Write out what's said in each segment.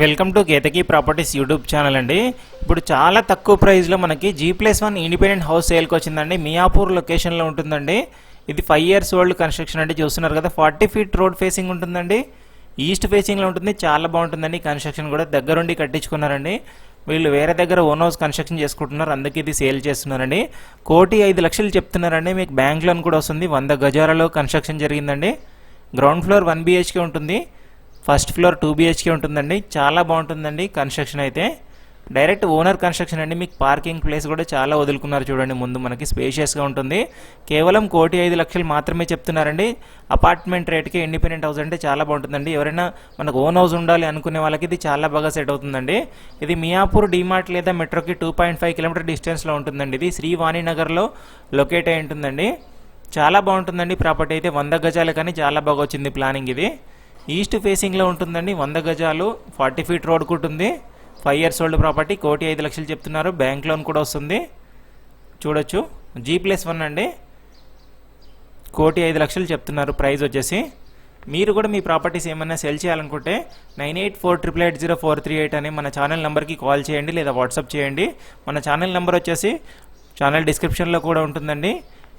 Welcome to Ketaki properties YouTube channel అండి. ఇప్పుడు చాలా తక్కువ ప్రైస్లో మనకి G plus one independent house సేల్కి వచ్చిందండి. మియాపూర్ లొకేషన్లో ఉంటుందండి. ఇది ఫైవ్ ఇయర్స్ ఓల్డ్ కన్స్ట్రక్షన్ అంటే చూస్తున్నారు కదా ఫార్టీ ఫీట్ రోడ్ ఫేసింగ్ ఉంటుందండి. ఈస్ట్ ఫేసింగ్లో ఉంటుంది. చాలా బాగుంటుందండి కన్స్ట్రక్షన్ కూడా. దగ్గరుండి కట్టించుకున్నారండి. వీళ్ళు వేరే దగ్గర ఓన్ హౌస్ కన్స్ట్రక్షన్ చేసుకుంటున్నారు. అందుకే ఇది సేల్ చేస్తున్నారండి. కోటి ఐదు లక్షలు చెప్తున్నారండి. మీకు బ్యాంక్ లోన్ కూడా వస్తుంది. వంద గజాలలో కన్స్ట్రక్షన్ జరిగిందండి. గ్రౌండ్ ఫ్లోర్ వన్ బిహెచ్కే ఉంటుంది. ఫస్ట్ ఫ్లోర్ టూ బిహెచ్కే ఉంటుందండి. చాలా బాగుంటుందండి కన్స్ట్రక్షన్ అయితే. డైరెక్ట్ ఓనర్ కన్స్ట్రక్షన్ అండి. మీకు పార్కింగ్ ప్లేస్ కూడా చాలా వదులుకున్నారు చూడండి. ముందు మనకి స్పేషియస్గా ఉంటుంది. కేవలం కోటి ఐదు లక్షలు మాత్రమే చెప్తున్నారండి. అపార్ట్మెంట్ రేట్కి ఇండిపెండెంట్ హౌస్ అంటే చాలా బాగుంటుందండి. ఎవరైనా మనకు ఓన్ హౌస్ ఉండాలి అనుకునే వాళ్ళకి ఇది చాలా బాగా సెట్ అవుతుందండి. ఇది మియాపూర్ డిమార్ట్ లేదా మెట్రోకి టూ పాయింట్ ఫైవ్ కిలోమీటర్ డిస్టెన్స్లో ఉంటుందండి. ఇది శ్రీ వాణినగర్లో లొకేట్ అయి ఉంటుందండి. చాలా బాగుంటుందండి ప్రాపర్టీ అయితే. వంద గజాలు కానీ చాలా బాగా వచ్చింది ప్లానింగ్ ఇది. ఈస్ట్ ఫేసింగ్లో ఉంటుందండి వంద గజాలు ఫార్టీ ఫీట్ రోడ్ ఉంటుంది. ఫైవ్ ఇయర్స్ ఓల్డ్ ప్రాపర్టీ కోటి ఐదు లక్షలు చెప్తున్నారు. బ్యాంక్ లోన్ కూడా వస్తుంది. చూడొచ్చు. జీ ప్లస్ వన్ అండి. కోటి ఐదు లక్షలు చెప్తున్నారు ప్రైస్ వచ్చేసి. మీరు కూడా మీ ప్రాపర్టీస్ ఏమైనా సెల్ చేయాలనుకుంటే nine eight four triple eight zero four three eight అని మన ఛానల్ నెంబర్కి కాల్ చేయండి లేదా వాట్సాప్ చేయండి. మన ఛానల్ నెంబర్ వచ్చేసి ఛానల్ డిస్క్రిప్షన్లో కూడా ఉంటుందండి.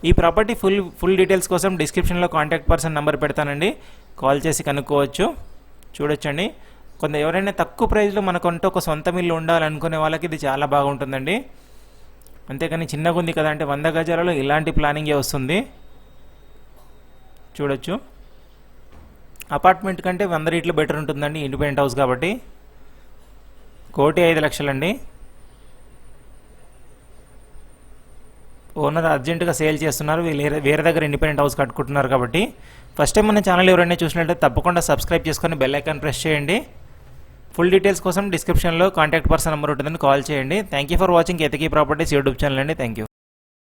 ఈ ప్రాపర్టీ ఫుల్ ఫుల్ డీటెయిల్స్ కోసం డిస్క్రిప్షన్లో కాంటాక్ట్ పర్సన్ నెంబర్ పెడతానండి. కాల్ చేసి కనుక్కోవచ్చు. చూడొచ్చండి. కొంత ఎవరైనా తక్కువ ప్రైస్లో మనకంటూ ఒక సొంత మిల్లు ఉండాలనుకునే వాళ్ళకి ఇది చాలా బాగుంటుందండి. అంతేకాని చిన్నగా ఉంది కదా అంటే వంద గజాలలో ఇలాంటి ప్లానింగే వస్తుంది. చూడొచ్చు. అపార్ట్మెంట్ కంటే వంద రీట్లు బెటర్ ఉంటుందండి ఇండిపెండెంట్ హౌస్ కాబట్టి. కోటి ఐదు లక్షలండి. ఓనర్ అర్జెంటుగా సేల్ చేస్తున్నారు. వీళ్ళు వేరే- వేరే దగ్గర ఇండిపెండెంట్ హౌస్ కట్టుకుంటున్నారు కాబట్టి. ఫస్ట్ టైం మన ఛానల్ ఎవరైనా చూసినట్లయితే తప్పకుండా సబ్స్క్రైబ్ చేసుకొని బెల్ ఐకాన్ ప్రెస్ చేయండి. ఫుల్ డీటెయిల్స్ కోసం డిస్క్రిప్షన్లో కాంటాక్ట్ పర్సన్ నెంబర్ ఉంటుందని కాల్ చేయండి. Thank you for watching Ketaki properties YouTube channel అండి. Thank you